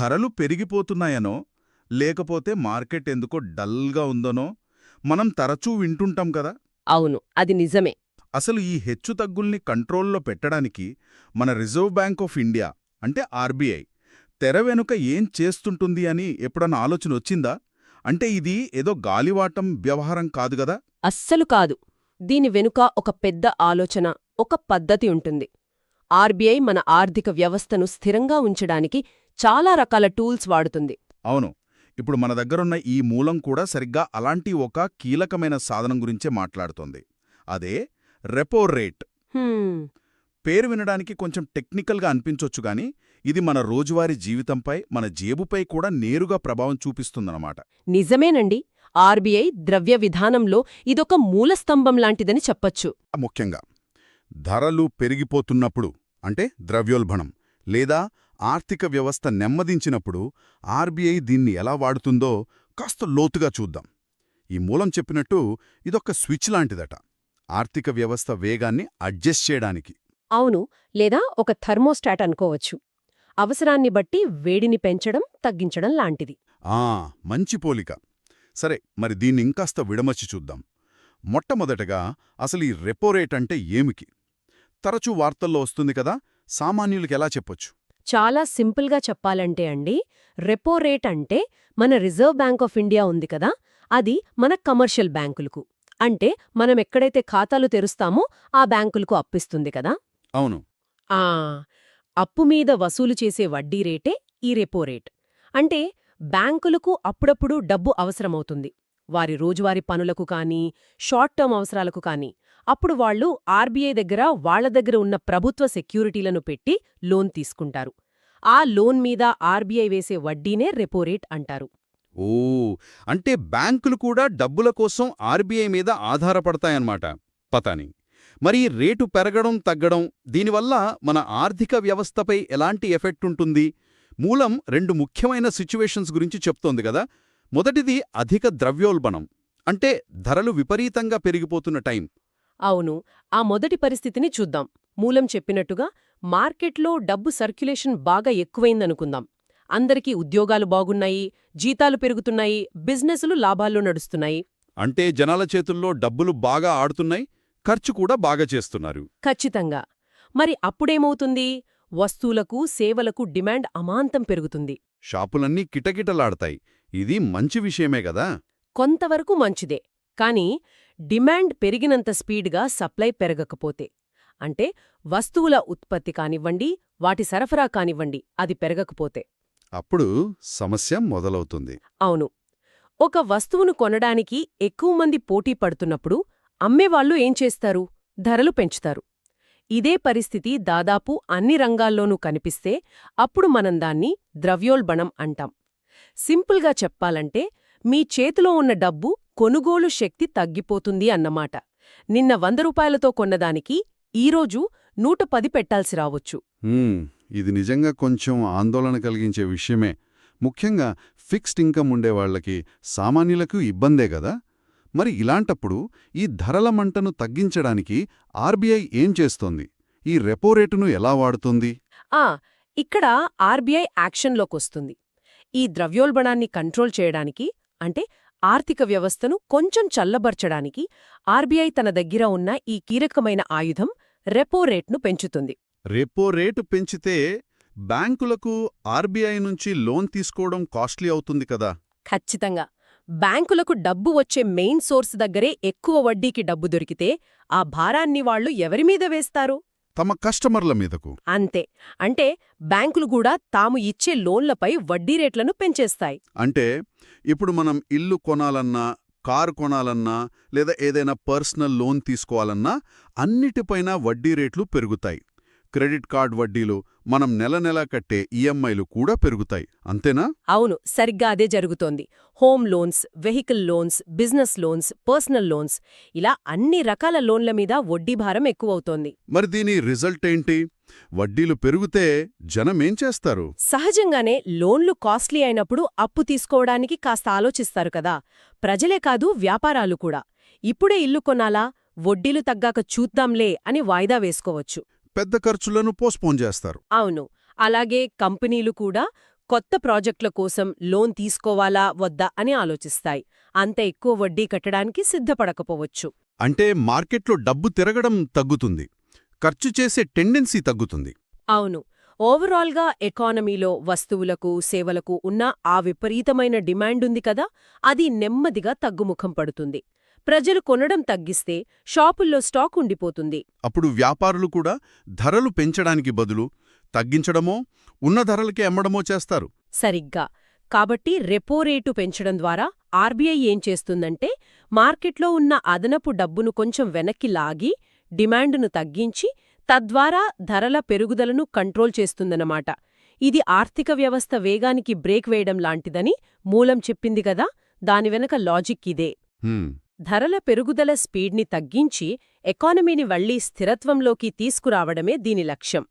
ధరలు పెరిగిపోతున్నాయనో లేకపోతే మార్కెట్ ఎందుకో డల్గా ఉందనో మనం తరచూ వింటుంటాం కదా? అవును అది నిజమే. అసలు ఈ హెచ్చుతగ్గుల్ని కంట్రోల్లో పెట్టడానికి మన రిజర్వ్ బ్యాంక్ ఆఫ్ ఇండియా అంటే ఆర్బీఐ తెర వెనుక ఏం చేస్తుంటుంది అని ఎప్పుడన్నా ఆలోచన వచ్చిందా? అంటే ఇది ఏదో గాలివాటం వ్యవహారం కాదు గదా అస్సలు కాదు. దీని వెనుక ఒక పెద్ద ఆలోచన ఒక పద్ధతి ఉంటుంది. ఆర్బీఐ మన ఆర్థిక వ్యవస్థను స్థిరంగా ఉంచడానికి చాలా రకాల టూల్స్ వాడుతుంది. అవును. ఇప్పుడు మన దగ్గరున్న ఈ మూలం కూడా సరిగ్గా అలాంటి ఒక కీలకమైన సాధనం గురించే మాట్లాడుతోంది. అదే రెపో రేట్. హ్మ్, పేరు వినడానికి కొంచెం టెక్నికల్గా అనిపించొచ్చు గాని ఇది మన రోజువారీ జీవితంపై మన జేబుపై కూడా నేరుగా ప్రభావం చూపిస్తుందన్నమాట. నిజమేనండి. ఆర్బీఐ ద్రవ్య విధానంలో ఇదొక మూలస్తంభం లాంటిదని చెప్పొచ్చు. ముఖ్యంగా ధరలు పెరిగిపోతున్నప్పుడు అంటే ద్రవ్యోల్బణం లేదా ఆర్థిక వ్యవస్థ నెమ్మదించినప్పుడు ఆర్బీఐ దీన్ని ఎలా వాడుతుందో కాస్త లోతుగా చూద్దాం. ఈ మూలం చెప్పినట్టు ఇదొక స్విచ్ లాంటిదట ఆర్థిక వ్యవస్థ వేగాన్ని అడ్జస్ట్ చేయడానికి. అవును లేదా ఒక థర్మోస్టాట్ అనుకోవచ్చు. అవసరాన్ని బట్టి వేడిని పెంచడం తగ్గించడం లాంటిది. ఆ మంచి పోలిక. సరే మరి దీన్ని ఇంకాస్త విడమర్చి చూద్దాం. మొట్టమొదటగా అసలు ఈ రెపో రేట్ అంటే ఏమికి? తరచూ వార్తల్లో వస్తుంది కదా సామాన్యులకి ఎలా చెప్పొచ్చు? చాలా సింపుల్గా చెప్పాలంటే అండి రెపో రేట్ అంటే మన రిజర్వ్ బ్యాంక్ ఆఫ్ ఇండియా ఉంది కదా అది మన కమర్షియల్ బ్యాంకులకు. అంటే మనం ఎక్కడైతే ఖాతాలు తెరుస్తామో ఆ బ్యాంకులకు అప్పిస్తుంది కదా. అవును. ఆ అప్పు మీద వసూలు చేసే వడ్డీ రేటే ఈ రెపో రేట్. అంటే బ్యాంకులకు అప్పుడప్పుడు డబ్బు అవసరమవుతుంది. వారి రోజువారీ పనులకు కానీ షార్ట్ టర్మ్ అవసరాలకు కానీ. అప్పుడు వాళ్ళు ఆర్బీఐ దగ్గర వాళ్ళ దగ్గర ఉన్న ప్రభుత్వ సెక్యూరిటీలను పెట్టి లోన్ తీసుకుంటారు. ఆ లోన్ మీద ఆర్బీఐ వేసే వడ్డీనే రెపో రేట్ అంటారు. ఓ! అంటే బ్యాంకులు కూడా డబ్బుల కోసం ఆర్బీఐ మీద ఆధారపడతాయన్నమాట పతాని. మరి రేటు పెరగడం తగ్గడం దీనివల్ల మన ఆర్థిక వ్యవస్థపై ఎలాంటి ఎఫెక్ట్ ఉంటుంది? మూలం రెండు ముఖ్యమైన సిచ్యువేషన్స్ గురించి చెప్తోంది కదా. మొదటిది అధిక ద్రవ్యోల్బణం అంటే ధరలు విపరీతంగా పెరిగిపోతున్న టైం. అవును ఆ మొదటి పరిస్థితిని చూద్దాం. మూలం చెప్పినట్టుగా మార్కెట్లో డబ్బు సర్క్యులేషన్ బాగా ఎక్కువైందనుకుందాం. అందరికీ ఉద్యోగాలు బాగున్నాయి జీతాలు పెరుగుతున్నాయి బిజినెస్లు లాభాల్లో నడుస్తున్నాయి. అంటే జనాల చేతుల్లో డబ్బులు బాగా ఆడుతున్నాయి ఖర్చు కూడా బాగా చేస్తున్నారు. ఖచ్చితంగా. మరి అప్పుడేమవుతుంది? వస్తువులకు సేవలకు డిమాండ్ అమాంతం పెరుగుతుంది. షాపులన్నీ కిటకిటలాడతాయి. ఇది మంచి విషయమే గదా? కొంతవరకు మంచిదే కానీ డిమాండ్ పెరిగినంత స్పీడ్గా సప్లై పెరగకపోతే. అంటే వస్తువుల ఉత్పత్తి కానివ్వండి వాటి సరఫరా కానివ్వండి అది పెరగకపోతే. అప్పుడు సమస్య మొదలవుతుంది. అవును. ఒక వస్తువును కొనడానికి ఎక్కువ మంది పోటీ పడుతున్నప్పుడు అమ్మేవాళ్ళు ఏం చేస్తారు? ధరలు పెంచుతారు. ఇదే పరిస్థితి దాదాపు అన్ని రంగాల్లోనూ కనిపిస్తే అప్పుడు మనం దాన్ని ద్రవ్యోల్బణం అంటాం. సింపుల్గా చెప్పాలంటే మీ చేతిలో ఉన్న డబ్బు కొనుగోలు శక్తి తగ్గిపోతుంది అన్నమాట. నిన్న వంద రూపాయలతో కొన్నదానికి ఈరోజు నూట పది పెట్టాల్సి రావచ్చు. ఇది నిజంగా కొంచెం ఆందోళన కలిగించే విషయమే. ముఖ్యంగా ఫిక్స్డ్ ఇన్కమ్ ఉండేవాళ్ళకి సామాన్యులకు ఇబ్బందే గదా? మరి ఇలాంటప్పుడు ఈ ధరల మంటను తగ్గించడానికి ఆర్బీఐ ఏం చేస్తోంది? ఈ రెపో రేటును ఎలా వాడుతుంది? ఆ ఇక్కడ ఆర్బీఐ యాక్షన్లోకొస్తుంది. ఈ ద్రవ్యోల్బణాన్ని కంట్రోల్ చేయడానికి అంటే ఆర్థిక వ్యవస్థను కొంచెం చల్లబర్చడానికి ఆర్బీఐ తన దగ్గర ఉన్న ఈ కీలకమైన ఆయుధం రెపో రేట్ను పెంచుతుంది. రెపో రేటు పెంచితే బ్యాంకులకు ఆర్బీఐ నుంచి లోన్ తీసుకోవడం కాస్ట్లీ అవుతుంది కదా. ఖచ్చితంగా. బ్యాంకులకు డబ్బు వచ్చే మెయిన్ సోర్స్ దగ్గరే ఎక్కువ వడ్డీకి డబ్బు దొరికితే ఆ భారాన్ని వాళ్ళు ఎవరిమీద వేస్తారు? తమ కస్టమర్ల మీదకు. అంతే. అంటే బ్యాంకులు కూడా తాము ఇచ్చే లోన్లపై వడ్డీ రేట్లను పెంచేస్తాయి. అంటే ఇప్పుడు మనం ఇల్లు కొనాలన్నా కారు కొనాలన్నా లేదా ఏదైనా పర్సనల్ లోన్ తీసుకోవాలన్నా అన్నిటిపైనా వడ్డీ రేట్లు పెరుగుతాయి. క్రెడిట్ కార్డ్ వడ్డీలు మనం నెల నెలా కట్టే ఈఎంఐలు కూడా పెరుగుతాయి. అంతేనా? అవును సరిగ్గా అదే జరుగుతోంది. Home loans vehicle loans business loans personal loans ఇలా అన్ని రకాల లోన్ల మీద వడ్డీ భారం ఎక్కువవుతోంది. మరి దీని రిజల్ట్ ఏంటి? వడ్డీలు పెరిగితే జనమేం చేస్తారు? సహజంగానే లోన్లు కాస్ట్లీ అయినప్పుడు అప్పు తీసుకోవడానికి కాస్త ఆలోచిస్తారు కదా. ప్రజలే కాదు వ్యాపారాలు కూడా. ఇప్పుడే ఇల్లు కొనాలా? వడ్డీలు తగ్గాక చూద్దాంలే అని వాయిదా వేసుకోవచ్చు. పెద్ద ఖర్చులను పోస్ట్పోన్ చేస్తారు. అవును. అలాగే కంపెనీలు కూడా కొత్త ప్రాజెక్టుల కోసం లోన్ తీసుకోవాలా వద్దా అని ఆలోచిస్తాయి. అంత ఎక్కువ వడ్డీ కట్టడానికి సిద్ధపడకపోవచ్చు. అంటే మార్కెట్లో డబ్బు తిరగడం తగ్గుతుంది. ఖర్చు చేసే టెండెన్సీ తగ్గుతుంది. అవును. ఓవరాల్గా ఎకానమీలో వస్తువులకు సేవలకు ఉన్న ఆ విపరీతమైన డిమాండ్ ఉంది కదా అది నెమ్మదిగా తగ్గుముఖం పడుతుంది. ప్రజలు కొనడం తగ్గిస్తే షాపుల్లో స్టాక్ ఉండిపోతుంది. అప్పుడు వ్యాపారులు కూడా ధరలు పెంచడానికి బదులు తగ్గించడమో ఉన్న ధరలకే అమ్మడమో చేస్తారు. సరిగ్గా. కాబట్టి రెపో రేటు పెంచడం ద్వారా ఆర్బీఐ ఏం చేస్తుందంటే మార్కెట్లో ఉన్న అదనపు డబ్బును కొంచెం వెనక్కి లాగి డిమాండును తగ్గించి తద్వారా ధరల పెరుగుదలను కంట్రోల్ చేస్తుందన్నమాట. ఇది ఆర్థిక వ్యవస్థ వేగానికి బ్రేక్ వేయడం లాంటిదని మూలం చెప్పింది కదా దాని వెనక లాజిక్ ఇదే. ధరల పెరుగుదల స్పీడ్ని తగ్గించి ఎకానమీని వళ్ళీ స్థిరత్వంలోకి తీసుకురావడమే దీని లక్ష్యం.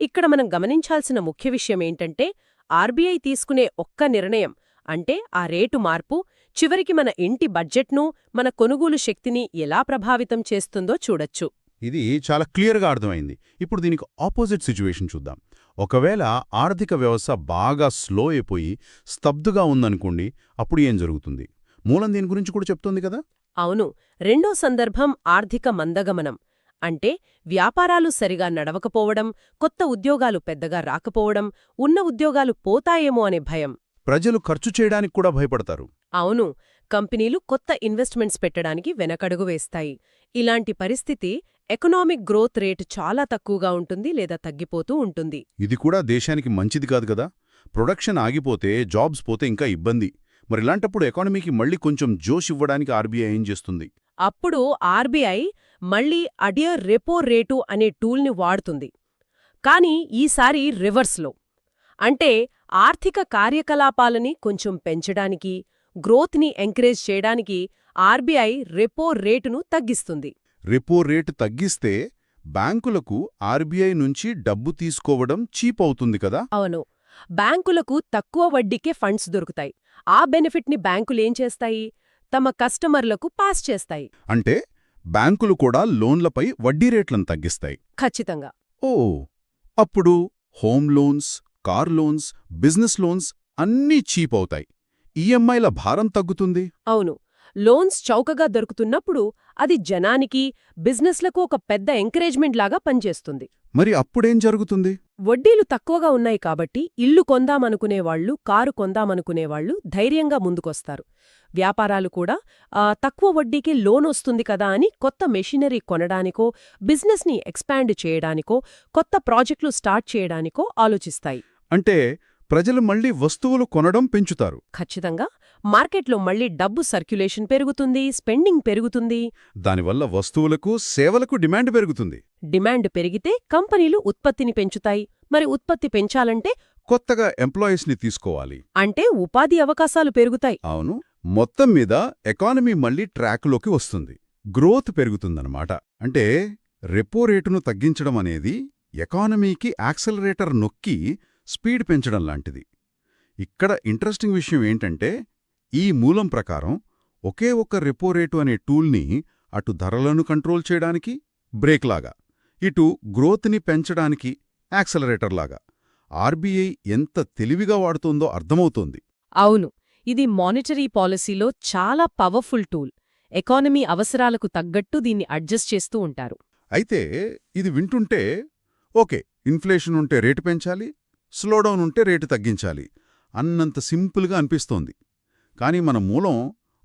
ఇక్కడ మనం గమనించాల్సిన ముఖ్య విషయం ఏంటంటే ఆర్బీఐ తీసుకునే ఒక్క నిర్ణయం అంటే ఆ రేటు మార్పు చివరికి మన ఇంటి బడ్జెట్ను మన కొనుగోలు శక్తిని ఎలా ప్రభావితం చేస్తుందో చూడొచ్చు. ఇది చాలా క్లియర్గా అర్థమైంది. ఇప్పుడు దీనికి ఆపోజిట్ సిచ్యువేషన్ చూద్దాం. ఒకవేళ ఆర్థిక వ్యవస్థ బాగా స్లో అయిపోయి స్తబ్దుగా ఉందనుకోండి అప్పుడు ఏం జరుగుతుంది? మూలం దీని గురించి కూడా చెప్తోంది కదా? అవును రెండో సందర్భం ఆర్థిక మందగమనం. అంటే వ్యాపారాలు సరిగా నడవకపోవడం కొత్త ఉద్యోగాలు పెద్దగా రాకపోవడం ఉన్న ఉద్యోగాలు పోతాయేమో అనే భయం. ప్రజలు ఖర్చు చేయడానికి కూడా భయపడతారు. అవును కంపెనీలు కొత్త ఇన్వెస్ట్మెంట్స్ పెట్టడానికి వెనకడుగు వేస్తాయి. ఇలాంటి పరిస్థితి ఎకనామిక్ గ్రోత్ రేటు చాలా తక్కువగా ఉంటుంది లేదా తగ్గిపోతూ ఉంటుంది. ఇది కూడా దేశానికి మంచిది కాదు కదా. ప్రొడక్షన్ ఆగిపోతే జాబ్స్ పోతే ఇంకా ఇబ్బంది. మరి ఇలాంటప్పుడు ఎకానమీకి మళ్ళీ కొంచెం జోష్ ఇవ్వడానికి ఆర్బీఐ ఏం చేస్తుంది? అప్పుడు ఆర్బీఐ మళ్ళీ అడియర్ రెపో రేటు అనే టూల్ని వాడుతుంది. కానీ ఈసారి రివర్స్లో. అంటే ఆర్థిక కార్యకలాపాలని కొంచెం పెంచడానికి గ్రోత్ని ఎంకరేజ్ చేయడానికి ఆర్బీఐ రెపో రేటును తగ్గిస్తుంది. రెపో రేటు తగ్గిస్తే బ్యాంకులకు ఆర్బీఐ నుంచి డబ్బు తీసుకోవడం చీప్ అవుతుంది కదా? అవును. బ్యాంకులకు తక్కువ వడ్డీకే ఫండ్స్ దొరుకుతాయి. ఆ బెనిఫిట్ని బ్యాంకులేం చేస్తాయి? తమ కస్టమర్లకు పాస్ చేస్తాయి. అంటే బ్యాంకులు కూడా లోన్లపై వడ్డీ రేట్లను తగ్గిస్తాయి. ఖచ్చితంగా. ఓ అప్పుడు home loans car loans business loans అన్నీ చీప్ అవుతాయి. ఈఎంఐల భారం తగ్గుతుంది. అవును. లోన్స్ చౌకగా దొరుకుతున్నప్పుడు అది జనానికి బిజినెస్లకు ఒక పెద్ద ఎంకరేజ్మెంట్ లాగా పనిచేస్తుంది. మరి అప్పుడేం జరుగుతుంది? వడ్డీలు తక్కువగా ఉన్నాయి కాబట్టి ఇల్లు కొందామనుకునేవాళ్ళు కారు కొందామనుకునేవాళ్ళు ధైర్యంగా ముందుకొస్తారు. వ్యాపారాలు కూడా ఆ, తక్కువ వడ్డీకి లోన్ వస్తుంది కదా అని కొత్త మెషినరీ కొనడానికో బిజినెస్ని ఎక్స్పాండ్ చేయడానికో కొత్త ప్రాజెక్టులు స్టార్ట్ చేయడానికో ఆలోచిస్తాయి. అంటే ప్రజలు మళ్ళీ వస్తువులు కొనడం పెంచుతారు. ఖచ్చితంగా. మార్కెట్లో మళ్ళీ డబ్బు సర్క్యులేషన్ పెరుగుతుంది స్పెండింగ్ పెరుగుతుంది. దానివల్ల వస్తువులకు సేవలకు డిమాండ్ పెరుగుతుంది. డిమాండ్ పెరిగితే కంపెనీలు ఉత్పత్తిని పెంచుతాయి. మరి ఉత్పత్తి పెంచాలంటే? కొత్తగా ఎంప్లాయీస్ని తీసుకోవాలి. అంటే ఉపాధి అవకాశాలు పెరుగుతాయి. అవును. మొత్తం మీద ఎకానమీ మళ్ళీ ట్రాక్లోకి వస్తుంది. గ్రోత్ పెరుగుతుందన్నమాట. అంటే రెపో రేటును తగ్గించడం అనేది ఎకానమీకి యాక్సలరేటర్ నొక్కి స్పీడ్ పెంచడం లాంటిది. ఇక్కడ ఇంట్రెస్టింగ్ విషయం ఏంటంటే ఈ మూలం ప్రకారం ఒకే ఒక్క రెపో రేటు అనే టూల్ని అటు ధరలను కంట్రోల్ చేయడానికి బ్రేక్ లాగా ఇటు గ్రోత్ని పెంచడానికి యాక్సలరేటర్ లాగా. ఆర్బీఐ ఎంత తెలివిగా వాడుతోందో అర్థమవుతోంది. అవును ఇది మానిటరీ పాలసీలో చాలా పవర్ఫుల్ టూల్. ఎకానమీ అవసరాలకు తగ్గట్టు దీన్ని అడ్జస్ట్ చేస్తూ ఉంటారు. అయితే ఇది వింటుంటే ఓకే ఇన్ఫ్లేషన్ ఉంటే రేటు పెంచాలి స్లోడౌన్ ఉంటే రేటు తగ్గించాలి అన్నంత సింపుల్గా అనిపిస్తోంది. కానీ మన మూలం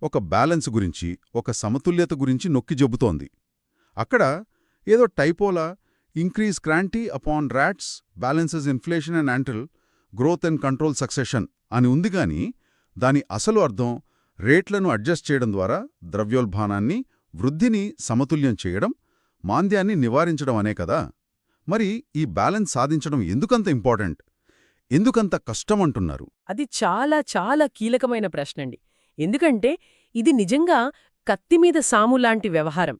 ఒక బ్యాలెన్స్ గురించి ఒక సమతుల్యత గురించి నొక్కి చెబుతోంది అక్కడ ఏదో టైపోలా increase quantity upon rates balances inflation and antral growth and control succession అని ఉంది కానీ దాని అసలు అర్థం రేట్లను అడ్జస్ట్ చేయడం ద్వారా ద్రవ్యోల్భానాన్ని వృద్ధిని సమతుల్యం చేయడం మాంద్యాన్ని నివారించడం అనే కదా. మరి ఈ బ్యాలెన్స్ సాధించడం ఎందుకంత ఇంపార్టెంట్? ఎందుకంత కష్టమంటున్నారు? అది చాలా చాలా కీలకమైన ప్రశ్నండి. ఎందుకంటే ఇది నిజంగా కత్తిమీద సాములాంటి వ్యవహారం.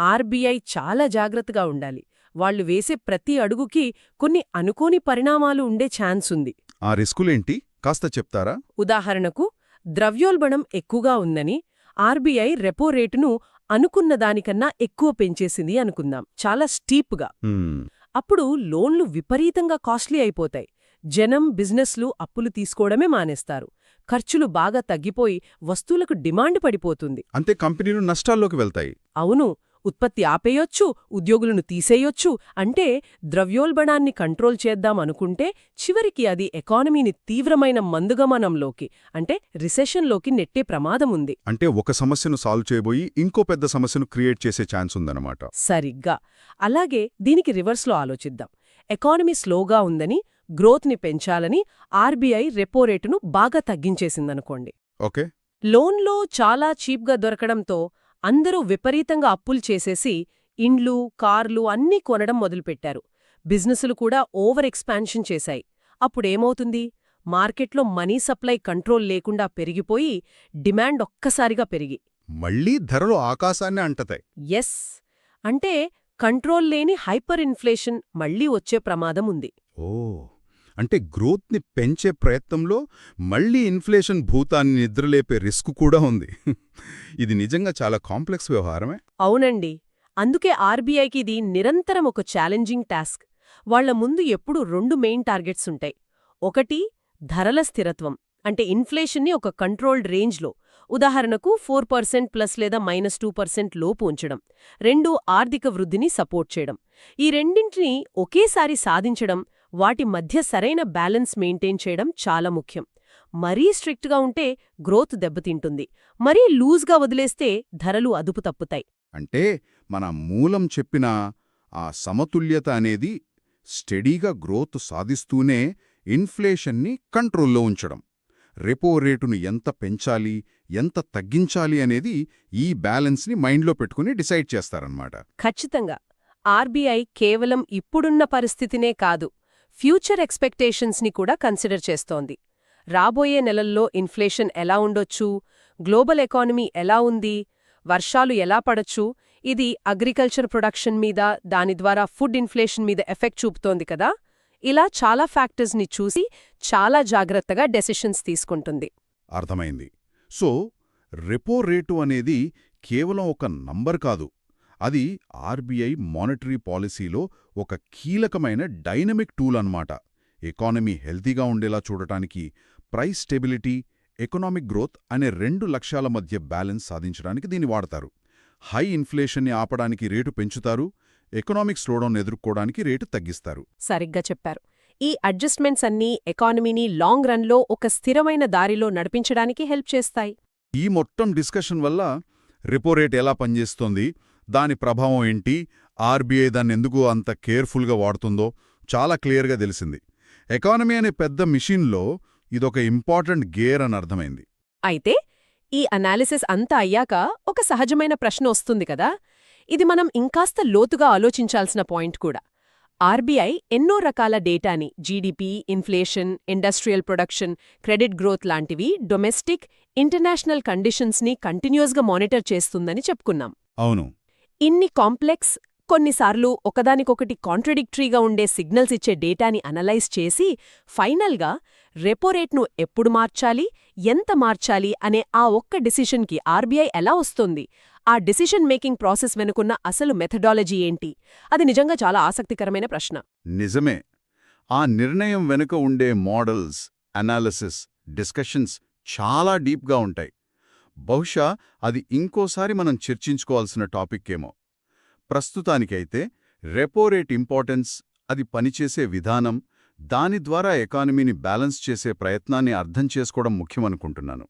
ఆర్బీఐ చాలా జాగ్రత్తగా ఉండాలి. వాళ్ళు వేసే ప్రతి అడుగుకి కొన్ని అనుకోని పరిణామాలు ఉండే ఛాన్స్ ఉంది. ఆ రిస్కులేంటి? కాస్త చెప్తారా? ఉదాహరణకు ద్రవ్యోల్బణం ఎక్కువగా ఉందని ఆర్బీఐ రెపో రేటును అనుకున్న దానికన్నా ఎక్కువ పెంచేసింది అనుకుందాం. చాలా స్టీప్గా. అప్పుడు లోన్లు విపరీతంగా కాస్ట్లీ అయిపోతాయి. జనం బిజినెస్లు అప్పులు తీసుకోవడమే మానేస్తారు. ఖర్చులు బాగా తగ్గిపోయి వస్తువులకు డిమాండ్ పడిపోతుంది. అంతే కంపెనీలు నష్టాల్లోకి వెళ్తాయి. అవును ఉత్పత్తి ఆపేయొచ్చు ఉద్యోగులను తీసేయొచ్చు అంటే ద్రవ్యోల్బణాన్ని కంట్రోల్ చేద్దాం అనుకుంటే చివరికి అది ఎకానమీని తీవ్రమైన మందుగమనంలోకి అంటే రిసెషన్లోకి నెట్టే ప్రమాదం ఉంది. అంటే ఒక సమస్యను సాల్వ్ చేయబోయి ఇంకో పెద్ద సమస్యను క్రియేట్ చేసే ఛాన్స్ ఉందన్నమాట. సరిగ్గా. అలాగే దీనికి రివర్స్లో ఆలోచిద్దాం. ఎకానమీ స్లోగా ఉందని గ్రోత్ని పెంచాలని ఆర్బీఐ రెపో రేటును బాగా తగ్గించేసిందనుకోండి. ఓకే. లోన్లో చాలా చీప్గా దొరకడంతో అందరూ విపరీతంగా అప్పులు చేసేసి ఇండ్లు కార్లు అన్నీ కొనడం మొదలుపెట్టారు. బిజినెసులు కూడా ఓవర్ ఎక్స్పాన్షన్ చేశాయి. అప్పుడేమవుతుంది? మార్కెట్లో మనీ సప్లై కంట్రోల్ లేకుండా పెరిగిపోయి డిమాండ్ ఒక్కసారిగా పెరిగి. మళ్ళీ ధరలు ఆకాశాన్ని అంటతాయి. ఎస్ అంటే కంట్రోల్ లేని హైపర్ ఇన్ఫ్లేషన్ మళ్ళీ వచ్చే ప్రమాదం ఉంది. ఓ అంటే గ్రోత్ని పెంచే ప్రయత్నంలో మళ్ళీ ఇన్ఫ్లేషన్ భూతాన్ని నిద్రలేపే రిస్క్ కూడా ఉంది. ఇది నిజంగా చాలా కాంప్లెక్స్ వ్యవహారమే? అవునండి. అందుకే ఆర్బీఐకి ఇది నిరంతరం ఒక ఛాలెంజింగ్ టాస్క్. వాళ్ళ ముందు ఎప్పుడూ రెండు మెయిన్ టార్గెట్స్ ఉంటాయి. ఒకటి ధరల స్థిరత్వం అంటే ఇన్ఫ్లేషన్ని ఒక కంట్రోల్డ్ రేంజ్లో ఉదాహరణకు ఫోర్ పర్సెంట్ ప్లస్ లేదా మైనస్ టూ పర్సెంట్ లోపు ఉంచడం రెండు ఆర్థిక వృద్ధిని సపోర్ట్ చేయడం. ఈ రెండింటినీ ఒకేసారి సాధించడం వాటి మధ్య సరైన బ్యాలెన్స్ మెయింటైన్ చేయడం చాలా ముఖ్యం. మరీ స్ట్రిక్ట్గా ఉంటే గ్రోత్ దెబ్బతింటుంది. మరీ లూజ్గా వదిలేస్తే ధరలు అదుపు తప్పుతాయి. అంటే మన మూలం చెప్పిన ఆ సమతుల్యత అనేది స్టడీగా గ్రోత్ సాధిస్తూనే ఇన్ఫ్లేషన్ని కంట్రోల్లో ఉంచడం. రెపో రేటును ఎంత పెంచాలి ఎంత తగ్గించాలి అనేది ఈ బ్యాలెన్స్ని మైండ్లో పెట్టుకుని డిసైడ్ చేస్తారన్నమాట. ఖచ్చితంగా. ఆర్బీఐ కేవలం ఇప్పుడున్న పరిస్థితినే కాదు ఫ్యూచర్ ఎక్స్పెక్టేషన్స్ని కూడా కన్సిడర్ చేస్తోంది. రాబోయే నెలల్లో ఇన్ఫ్లేషన్ ఎలా ఉండొచ్చు గ్లోబల్ ఎకానమీ ఎలా ఉంది వర్షాలు ఎలా పడచ్చు ఇది అగ్రికల్చర్ ప్రొడక్షన్ మీద దాని ద్వారా ఫుడ్ ఇన్ఫ్లేషన్ మీద ఎఫెక్ట్ చూపుతోంది కదా. ఇలా చాలా ఫ్యాక్టర్స్ని చూసి చాలా జాగ్రత్తగా డెసిషన్స్ తీసుకుంటుంది. అర్థమైంది. సో రెపో రేటు అనేది కేవలం ఒక నంబర్ కాదు. అది ఆర్బీఐ మానిటరీ పాలసీలో ఒక కీలకమైన డైనమిక్ టూల్ అన్నమాట. ఎకానమీ హెల్తీగా ఉండేలా చూడటానికి ప్రైస్ స్టెబిలిటీ ఎకనామిక్ గ్రోత్ అనే రెండు లక్ష్యాల మధ్య బ్యాలెన్స్ సాధించడానికి దీన్ని వాడతారు. హై ఇన్ఫ్లేషన్ని ఆపడానికి రేటు పెంచుతారు ఎకనామిక్ స్లోడౌన్ ఎదుర్కోవడానికి రేటు తగ్గిస్తారు. సరిగ్గా చెప్పారు. ఈ అడ్జస్ట్మెంట్స్ అన్నీ ఎకానమీని లాంగ్ రన్లో ఒక స్థిరమైన దారిలో నడిపించడానికి హెల్ప్ చేస్తాయి. ఈ మొత్తం డిస్కషన్ వల్ల రెపో రేట్ ఎలా పనిచేస్తోంది దాని ప్రభావం ఏంటి ఆర్బీఐ దాన్ని ఎందుకు అంత కేర్ఫుల్గా వాడుతుందో చాలా క్లియర్గా తెలిసింది. ఎకానమీ అనే పెద్ద మిషన్లో ఇదొక ఇంపార్టెంట్ గేర్ అని అర్థమైంది. అయితే ఈ అనాలిసిస్ అంతా అయ్యాక ఒక సహజమైన ప్రశ్న వస్తుంది కదా? ఇది మనం ఇంకాస్త లోతుగా ఆలోచించాల్సిన పాయింట్ కూడా. ఆర్బీఐ ఎన్నో రకాల డేటాని GDP inflation industrial production credit growth లాంటివి డొమెస్టిక్ ఇంటర్నేషనల్ కండిషన్స్ని కంటిన్యూస్గా మానిటర్ చేస్తుందని చెప్పుకున్నాం. అవును. ఇన్ని కాంప్లెక్స్ కొన్నిసార్లు ఒకదానికొకటి కాంట్రడిక్టరీగా ఉండే సిగ్నల్స్ ఇచ్చే డేటాని అనలైజ్ చేసి ఫైనల్గా రెపో రేట్ను ఎప్పుడు మార్చాలి ఎంత మార్చాలి అనే ఆ ఒక్క డిసిషన్కి ఆర్బీఐ ఎలా వస్తుంది? ఆ డిసిషన్ మేకింగ్ ప్రాసెస్ వెనుకున్న అసలు మెథడాలజీ ఏంటి? అది నిజంగా చాలా ఆసక్తికరమైన ప్రశ్న. నిజమే. ఆ నిర్ణయం వెనుక ఉండే మోడల్స్ అనాలిసిస్ డిస్కషన్స్ చాలా డీప్గా ఉంటాయి. బహుశా అది ఇంకోసారి మనం చర్చించుకోవాల్సిన టాపిక్కేమో. ప్రస్తుతానికైతే రెపో రేట్ ఇంపార్టెన్స్ అది పనిచేసే విధానం దాని ద్వారా ఎకానమీని బ్యాలెన్స్ చేసే ప్రయత్నాన్ని అర్థం చేసుకోవడం ముఖ్యమనుకుంటున్నాను.